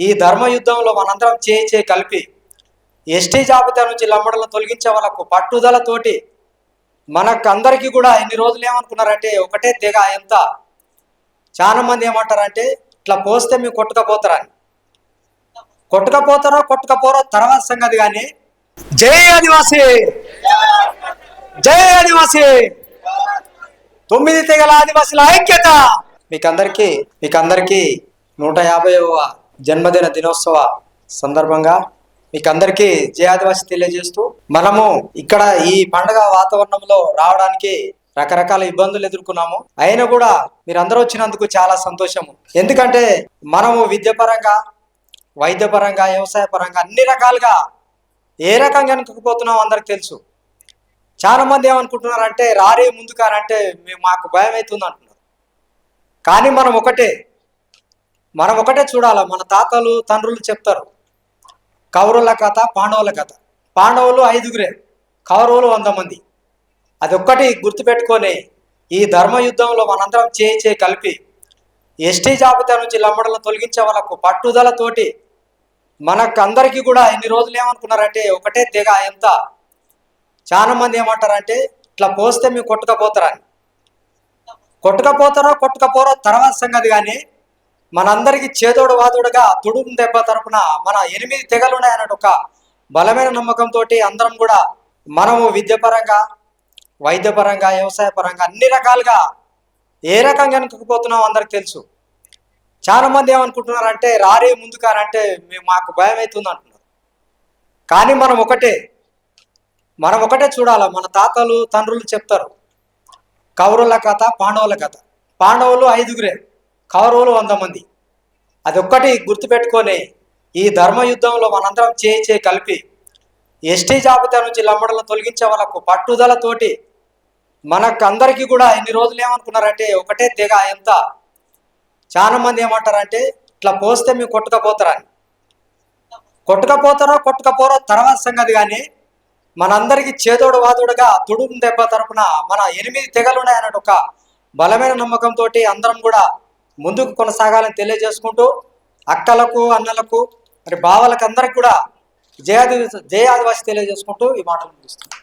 ఈ ధర్మ యుద్ధంలో మనందరం చేయి చేయి కలిపి ఎస్టీ జాబితా నుంచి లంబడలను తొలగించే వాళ్ళకు పట్టుదలతోటి మనకు అందరికీ కూడా ఎన్ని రోజులు ఏమనుకున్నారంటే ఒకటే తెగ ఎంత చాలామంది ఏమంటారంటే ఇట్లా పోస్తే మేము కొట్టుకపోతారని. కొట్టుకపోతారో కొట్టుకపోరో తర్వాత సంగతి కానీ జై ఆదివాసి! జై ఆదివాసి! తొమ్మిది తెగల ఆదివాసుల ఐక్యత! మీకందరికీ మీకందరికీ నూట యాభైవ జన్మదిన దినోత్సవ సందర్భంగా మీకందరికీ జయ తెలియజేస్తూ మనము ఇక్కడ ఈ పండగ వాతావరణంలో రావడానికి రకరకాల ఇబ్బందులు ఎదుర్కొన్నాము. అయినా కూడా మీరందరూ వచ్చినందుకు చాలా సంతోషము ఎందుకంటే మనము విద్యపరంగా వైద్యపరంగా వ్యవసాయ పరంగా అన్ని రకాలుగా ఏ రకంగా వెనుకపోతున్నాం అందరికి తెలుసు. చాలామంది ఏమనుకుంటున్నారంటే రారే ముందు కారంటే మేము మాకు భయం అవుతుంది అంటున్నారు కానీ మనం ఒకటే మనం ఒకటే చూడాలి మన తాతలు తండ్రులు చెప్తారు. కౌరవుల కథ పాండవుల కథ. పాండవులు ఐదుగురే కౌరవులు వంద మంది. అది ఒక్కటి గుర్తుపెట్టుకొని ఈ ధర్మ యుద్ధంలో మనందరం చేయి చేయి కలిపి ఎస్టీ జాబితా నుంచి లమ్మడలను తొలగించే వాళ్ళకు పట్టుదలతోటి మనకు అందరికీ కూడా ఎన్ని రోజులు ఏమనుకున్నారంటే ఒకటే తెగ ఎంత చాలామంది ఏమంటారంటే ఇట్లా పోస్తే మేము కొట్టుకపోతారని. కొట్టుకపోతారో కొట్టుకపోరో తర్వాత సంగతి కానీ మనందరికీ చేదోడు వాదోడుగా తుడుము దెబ్బ తరపున మన ఎనిమిది తెగలు ఉన్నాయన్నట్టు ఒక బలమైన నమ్మకంతో అందరం కూడా మనము విద్యపరంగా వైద్యపరంగా వ్యవసాయ పరంగా అన్ని రకాలుగా ఏ రకంగా వెనుకపోతున్నాం అందరికి తెలుసు. చాలా మంది ఏమనుకుంటున్నారంటే రారే ముందు కారంటే మేము మాకు భయం అవుతుంది అంటున్నారు కానీ మనం ఒకటే మనం ఒకటే చూడాలి మన తాతలు తండ్రులు చెప్తారు. కౌరవుల కథ పాండవుల కథ. పాండవులు ఐదుగురే. కౌరవులు వంద మంది. అది ఒక్కటి గుర్తుపెట్టుకొని ఈ ధర్మ యుద్ధంలో మనందరం చేయి చేయి కలిపి ఎస్టీ జాబితా నుంచి లమ్మడలను తొలగించే వాళ్ళకు పట్టుదలతోటి మనకందరికీ కూడా ఎన్ని రోజులు ఏమనుకున్నారంటే ఒకటే తెగ ఎంత? చాలామంది ఏమంటారంటే ఇట్లా పోస్తే మేము కొట్టుకపోతారని. కొట్టుకపోతారో కొట్టుకపోరో తర్వాత సంగతి కానీ మనందరికీ చేదోడు వాదోడుగా తుడుము దెబ్బ తరపున మన ఎనిమిది తెగలు ఉన్నాయన్నట్టు ఒక బలమైన నమ్మకంతో అందరం కూడా ముందుకు కొనసాగాలని తెలియజేసుకుంటూ అక్కలకు అన్నలకు మరి బావలకు అందరికి కూడా జయాది జయాదివాసి తెలియజేసుకుంటూ ఈ మాటలు ముగిస్తున్నాను